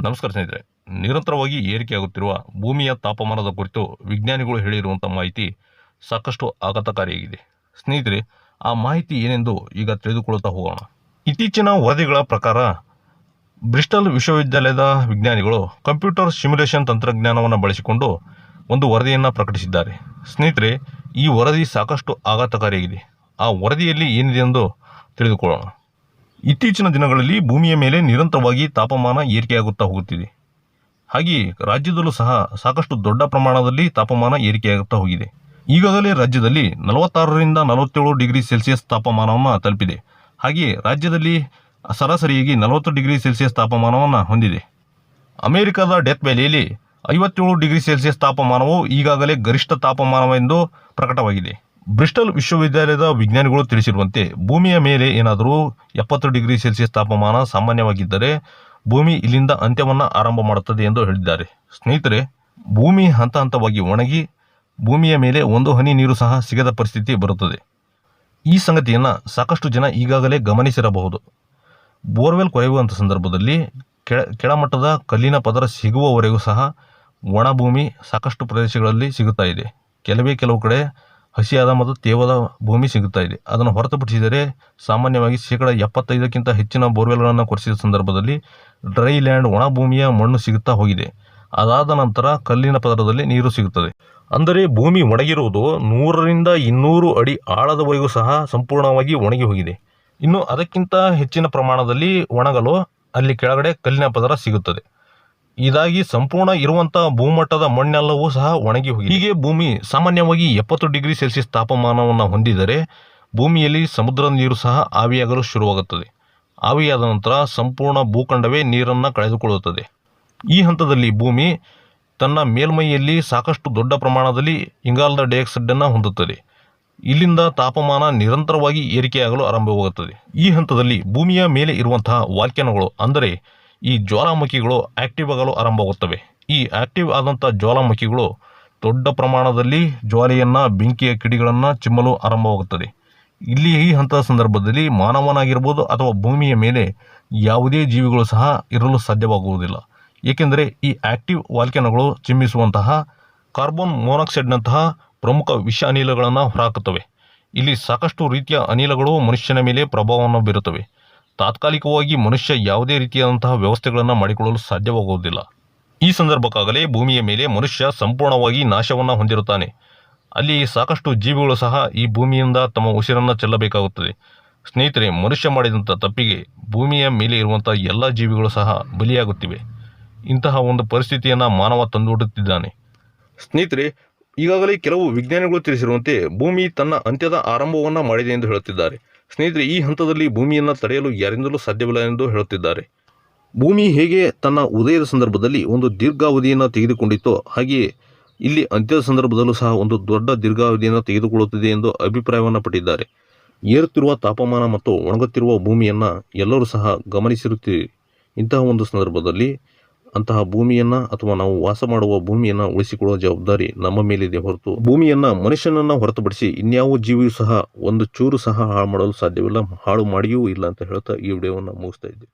ನಮಸ್ಕಾರ ಸ್ನೇಹಿತರೆ. ನಿರಂತರವಾಗಿ ಏರಿಕೆಯಾಗುತ್ತಿರುವ ಭೂಮಿಯ ತಾಪಮಾನದ ಕುರಿತು ವಿಜ್ಞಾನಿಗಳು ಹೇಳಿರುವಂಥ ಮಾಹಿತಿ ಸಾಕಷ್ಟು ಆಘಾತಕಾರಿಯಾಗಿದೆ. ಸ್ನೇಹಿತರೆ, ಆ ಮಾಹಿತಿ ಏನೆಂದು ಈಗ ತಿಳಿದುಕೊಳ್ಳುತ್ತಾ ಹೋಗೋಣ. ಇತ್ತೀಚಿನ ವರದಿಗಳ ಪ್ರಕಾರ, ಬ್ರಿಸ್ಟಲ್ ವಿಶ್ವವಿದ್ಯಾಲಯದ ವಿಜ್ಞಾನಿಗಳು ಕಂಪ್ಯೂಟರ್ ಸಿಮ್ಯುಲೇಷನ್ ತಂತ್ರಜ್ಞಾನವನ್ನು ಬಳಸಿಕೊಂಡು ಒಂದು ವರದಿಯನ್ನು ಪ್ರಕಟಿಸಿದ್ದಾರೆ. ಸ್ನೇಹಿತರೆ, ಈ ವರದಿ ಸಾಕಷ್ಟು ಆಘಾತಕಾರಿಯಾಗಿದೆ. ಆ ವರದಿಯಲ್ಲಿ ಏನಿದೆ ಎಂದು ತಿಳಿದುಕೊಳ್ಳೋಣ. ಇತ್ತೀಚಿನ ದಿನಗಳಲ್ಲಿ ಭೂಮಿಯ ಮೇಲೆ ನಿರಂತರವಾಗಿ ತಾಪಮಾನ ಏರಿಕೆಯಾಗುತ್ತಾ ಹೋಗುತ್ತಿದೆ. ಹಾಗೆಯೇ ರಾಜ್ಯದಲ್ಲೂ ಸಹ ಸಾಕಷ್ಟು ದೊಡ್ಡ ಪ್ರಮಾಣದಲ್ಲಿ ತಾಪಮಾನ ಏರಿಕೆಯಾಗುತ್ತಾ ಹೋಗಿದೆ. ಈಗಾಗಲೇ ರಾಜ್ಯದಲ್ಲಿ ನಲವತ್ತಾರರಿಂದ ನಲವತ್ತೇಳು ಡಿಗ್ರಿ ಸೆಲ್ಸಿಯಸ್ ತಾಪಮಾನವನ್ನು ತಲುಪಿದೆ. ಹಾಗೆಯೇ ರಾಜ್ಯದಲ್ಲಿ ಸರಾಸರಿಯಾಗಿ ನಲವತ್ತು ಡಿಗ್ರಿ ಸೆಲ್ಸಿಯಸ್ ತಾಪಮಾನವನ್ನು ಹೊಂದಿದೆ. ಅಮೆರಿಕದ ಡೆತ್ ವ್ಯಾಲಿಯಲ್ಲಿ ಐವತ್ತೇಳು ಡಿಗ್ರಿ ಸೆಲ್ಸಿಯಸ್ ತಾಪಮಾನವು ಈಗಾಗಲೇ ಗರಿಷ್ಠ ತಾಪಮಾನವೆಂದು ಪ್ರಕಟವಾಗಿದೆ. ಬ್ರಿಸ್ಟಲ್ ವಿಶ್ವವಿದ್ಯಾಲಯದ ವಿಜ್ಞಾನಿಗಳು ತಿಳಿಸಿರುವಂತೆ, ಭೂಮಿಯ ಮೇಲೆ ಏನಾದರೂ ಎಪ್ಪತ್ತು ಡಿಗ್ರಿ ಸೆಲ್ಸಿಯಸ್ ತಾಪಮಾನ ಸಾಮಾನ್ಯವಾಗಿದ್ದರೆ ಭೂಮಿ ಇಲ್ಲಿಂದ ಅಂತ್ಯವನ್ನು ಆರಂಭ ಮಾಡುತ್ತದೆ ಎಂದು ಹೇಳಿದ್ದಾರೆ. ಸ್ನೇಹಿತರೆ, ಭೂಮಿ ಹಂತ ಹಂತವಾಗಿ ಒಣಗಿ ಭೂಮಿಯ ಮೇಲೆ ಒಂದು ಹನಿ ನೀರು ಸಹ ಸಿಗದ ಪರಿಸ್ಥಿತಿ ಬರುತ್ತದೆ. ಈ ಸಂಗತಿಯನ್ನು ಸಾಕಷ್ಟು ಜನ ಈಗಾಗಲೇ ಗಮನಿಸಿರಬಹುದು. ಬೋರ್ವೆಲ್ ಕೊರೆಯುವಂಥ ಸಂದರ್ಭದಲ್ಲಿ ಕೆಳ, ಕೆಳಮಟ್ಟದ ಕಲ್ಲಿನ ಪದರ ಸಿಗುವವರೆಗೂ ಸಹ ಒಣ ಭೂಮಿ ಸಾಕಷ್ಟು ಪ್ರದೇಶಗಳಲ್ಲಿ ಸಿಗುತ್ತಾ ಇದೆ. ಕೆಲವೇ ಕೆಲವು ಕಡೆ ಹಸಿಯಾದ ಮತ್ತು ತೇವದ ಭೂಮಿ ಸಿಗುತ್ತಾ ಇದೆ. ಅದನ್ನು ಹೊರತುಪಡಿಸಿದರೆ ಸಾಮಾನ್ಯವಾಗಿ ಶೇಕಡ ಎಪ್ಪತ್ತೈದಕ್ಕಿಂತ ಹೆಚ್ಚಿನ ಬೋರ್ವೆಲ್ಗಳನ್ನು ಕೊರೆಸಿದ ಸಂದರ್ಭದಲ್ಲಿ ಡ್ರೈ ಲ್ಯಾಂಡ್ ಒಣ ಭೂಮಿಯ ಮಣ್ಣು ಸಿಗುತ್ತಾ ಹೋಗಿದೆ. ಅದಾದ ನಂತರ ಕಲ್ಲಿನ ಪದರದಲ್ಲಿ ನೀರು ಸಿಗುತ್ತದೆ. ಅಂದರೆ ಭೂಮಿ ಒಣಗಿರುವುದು ನೂರರಿಂದ ಇನ್ನೂರು ಅಡಿ ಆಳದವರೆಗೂ ಸಹ ಸಂಪೂರ್ಣವಾಗಿ ಒಣಗಿ ಹೋಗಿದೆ. ಇನ್ನು ಅದಕ್ಕಿಂತ ಹೆಚ್ಚಿನ ಪ್ರಮಾಣದಲ್ಲಿ ಒಣಗಲು ಅಲ್ಲಿ ಕೆಳಗಡೆ ಕಲ್ಲಿನ ಪದರ ಸಿಗುತ್ತದೆ. ಇದಾಗಿ ಸಂಪೂರ್ಣ ಇರುವಂತಹ ಭೂಮಟ್ಟದ ಮಣ್ಣೆಲ್ಲವೂ ಸಹ ಒಣಗಿ ಹೋಗಿದೆ. ಹೀಗೆ ಭೂಮಿ ಸಾಮಾನ್ಯವಾಗಿ ಎಪ್ಪತ್ತು ಡಿಗ್ರಿ ಸೆಲ್ಸಿಯಸ್ ತಾಪಮಾನವನ್ನು ಹೊಂದಿದರೆ ಭೂಮಿಯಲ್ಲಿ ಸಮುದ್ರದ ನೀರು ಸಹ ಆವಿಯಾಗಲು ಶುರುವಾಗುತ್ತದೆ. ಆವಿಯಾದ ನಂತರ ಸಂಪೂರ್ಣ ಭೂಖಂಡವೇ ನೀರನ್ನು ಕಳೆದುಕೊಳ್ಳುತ್ತದೆ. ಈ ಹಂತದಲ್ಲಿ ಭೂಮಿ ತನ್ನ ಮೇಲ್ಮೈಯಲ್ಲಿ ಸಾಕಷ್ಟು ದೊಡ್ಡ ಪ್ರಮಾಣದಲ್ಲಿ ಇಂಗಾಲದ ಡೈಆಕ್ಸೈಡನ್ನು ಹೊಂದುತ್ತದೆ. ಇಲ್ಲಿಂದ ತಾಪಮಾನ ನಿರಂತರವಾಗಿ ಏರಿಕೆಯಾಗಲು ಆರಂಭವಾಗುತ್ತದೆ. ಈ ಹಂತದಲ್ಲಿ ಭೂಮಿಯ ಮೇಲೆ ಇರುವಂತಹ ವಾಲ್ಕ್ಯಾನಗಳು ಅಂದರೆ ಈ ಜ್ವಾಲಾಮುಖಿಗಳು ಆಕ್ಟಿವ್ ಆಗಲು ಆರಂಭವಾಗುತ್ತವೆ. ಈ ಆಕ್ಟಿವ್ ಆದಂಥ ಜ್ವಾಲಾಮುಖಿಗಳು ದೊಡ್ಡ ಪ್ರಮಾಣದಲ್ಲಿ ಜ್ವಾಲೆಯನ್ನು, ಬೆಂಕಿಯ ಕಿಡಿಗಳನ್ನು ಚಿಮ್ಮಲು ಆರಂಭವಾಗುತ್ತದೆ. ಇಲ್ಲಿ ಈ ಹಂತದ ಸಂದರ್ಭದಲ್ಲಿ ಮಾನವನಾಗಿರ್ಬೋದು ಅಥವಾ ಭೂಮಿಯ ಮೇಲೆ ಯಾವುದೇ ಜೀವಿಗಳು ಸಹ ಇರಲು ಸಾಧ್ಯವಾಗುವುದಿಲ್ಲ. ಏಕೆಂದರೆ ಈ ಆಕ್ಟಿವ್ ವಾಲ್ಕೆನಗಳು ಚಿಮ್ಮಿಸುವಂತಹ ಕಾರ್ಬನ್ ಮೊನಾಕ್ಸೈಡ್ನಂತಹ ಪ್ರಮುಖ ವಿಷ ಅನಿಲಗಳನ್ನು ಹೊರಹಾಕುತ್ತವೆ. ಇಲ್ಲಿ ಸಾಕಷ್ಟು ರೀತಿಯ ಅನಿಲಗಳು ಮನುಷ್ಯನ ಮೇಲೆ ಪ್ರಭಾವವನ್ನು ಬೀರುತ್ತವೆ. ತಾತ್ಕಾಲಿಕವಾಗಿ ಮನುಷ್ಯ ಯಾವುದೇ ರೀತಿಯಾದಂತಹ ವ್ಯವಸ್ಥೆಗಳನ್ನು ಮಾಡಿಕೊಳ್ಳಲು ಸಾಧ್ಯವಾಗುವುದಿಲ್ಲ. ಈ ಸಂದರ್ಭಕ್ಕಾಗಲೇ ಭೂಮಿಯ ಮೇಲೆ ಮನುಷ್ಯ ಸಂಪೂರ್ಣವಾಗಿ ನಾಶವನ್ನು ಹೊಂದಿರುತ್ತಾನೆ. ಅಲ್ಲಿ ಸಾಕಷ್ಟು ಜೀವಿಗಳು ಸಹ ಈ ಭೂಮಿಯಿಂದ ತಮ್ಮ ಉಸಿರನ್ನು ಚೆಲ್ಲಬೇಕಾಗುತ್ತದೆ. ಸ್ನೇಹಿತರೆ, ಮನುಷ್ಯ ಮಾಡಿದಂಥ ತಪ್ಪಿಗೆ ಭೂಮಿಯ ಮೇಲೆ ಇರುವಂಥ ಎಲ್ಲ ಜೀವಿಗಳು ಸಹ ಬಲಿಯಾಗುತ್ತಿವೆ. ಇಂತಹ ಒಂದು ಪರಿಸ್ಥಿತಿಯನ್ನು ಮಾನವ ತಂದುಕೊಡುತ್ತಿದ್ದಾನೆ ಸ್ನೇಹಿತರೆ, ಈಗಾಗಲೇ ಕೆಲವು ವಿಜ್ಞಾನಿಗಳು ತಿಳಿಸಿರುವಂತೆ ಭೂಮಿ ತನ್ನ ಅಂತ್ಯದ ಆರಂಭವನ್ನು ಮಾಡಿದೆ ಎಂದು ಹೇಳುತ್ತಿದ್ದಾರೆ. ಸ್ನೇಹಿತರೆ, ಈ ಹಂತದಲ್ಲಿ ಭೂಮಿಯನ್ನು ತಡೆಯಲು ಯಾರಿಂದಲೂ ಸಾಧ್ಯವಿಲ್ಲ ಎಂದು ಹೇಳುತ್ತಿದ್ದಾರೆ. ಭೂಮಿ ಹೇಗೆ ತನ್ನ ಉದಯದ ಸಂದರ್ಭದಲ್ಲಿ ಒಂದು ದೀರ್ಘಾವಧಿಯನ್ನು ತೆಗೆದುಕೊಂಡಿತ್ತೋ ಹಾಗೆಯೇ ಇಲ್ಲಿ ಅಂತ್ಯದ ಸಂದರ್ಭದಲ್ಲೂ ಸಹ ಒಂದು ದೊಡ್ಡ ದೀರ್ಘಾವಧಿಯನ್ನು ತೆಗೆದುಕೊಳ್ಳುತ್ತಿದೆ ಎಂದು ಅಭಿಪ್ರಾಯವನ್ನು ಪಟ್ಟಿದ್ದಾರೆ. ಏರುತ್ತಿರುವ ತಾಪಮಾನ ಮತ್ತು ಒಣಗುತ್ತಿರುವ ಭೂಮಿಯನ್ನು ಎಲ್ಲರೂ ಸಹ ಗಮನಿಸಿರುತ್ತೀರಿ. ಇಂತಹ ಒಂದು ಸಂದರ್ಭದಲ್ಲಿ ಅಂತಹ ಭೂಮಿಯನ್ನ ಅಥವಾ ನಾವು ವಾಸ ಮಾಡುವ ಭೂಮಿಯನ್ನ ಉಳಿಸಿಕೊಳ್ಳುವ ಜವಾಬ್ದಾರಿ ನಮ್ಮ ಮೇಲಿದೆ ಹೊರತು ಭೂಮಿಯನ್ನ ಮನುಷ್ಯನನ್ನ ಹೊರತುಪಡಿಸಿ ಇನ್ಯಾವ ಜೀವಿಯೂ ಸಹ ಒಂದು ಚೂರು ಸಹ ಹಾಳು ಮಾಡಲು ಸಾಧ್ಯವಿಲ್ಲ, ಹಾಳು ಮಾಡಿಯೂ ಇಲ್ಲ ಅಂತ ಹೇಳ್ತಾ ಈ ವಿಡಿಯೋವನ್ನು ಮುಗಿಸ್ತಾ ಇದ್ದೆ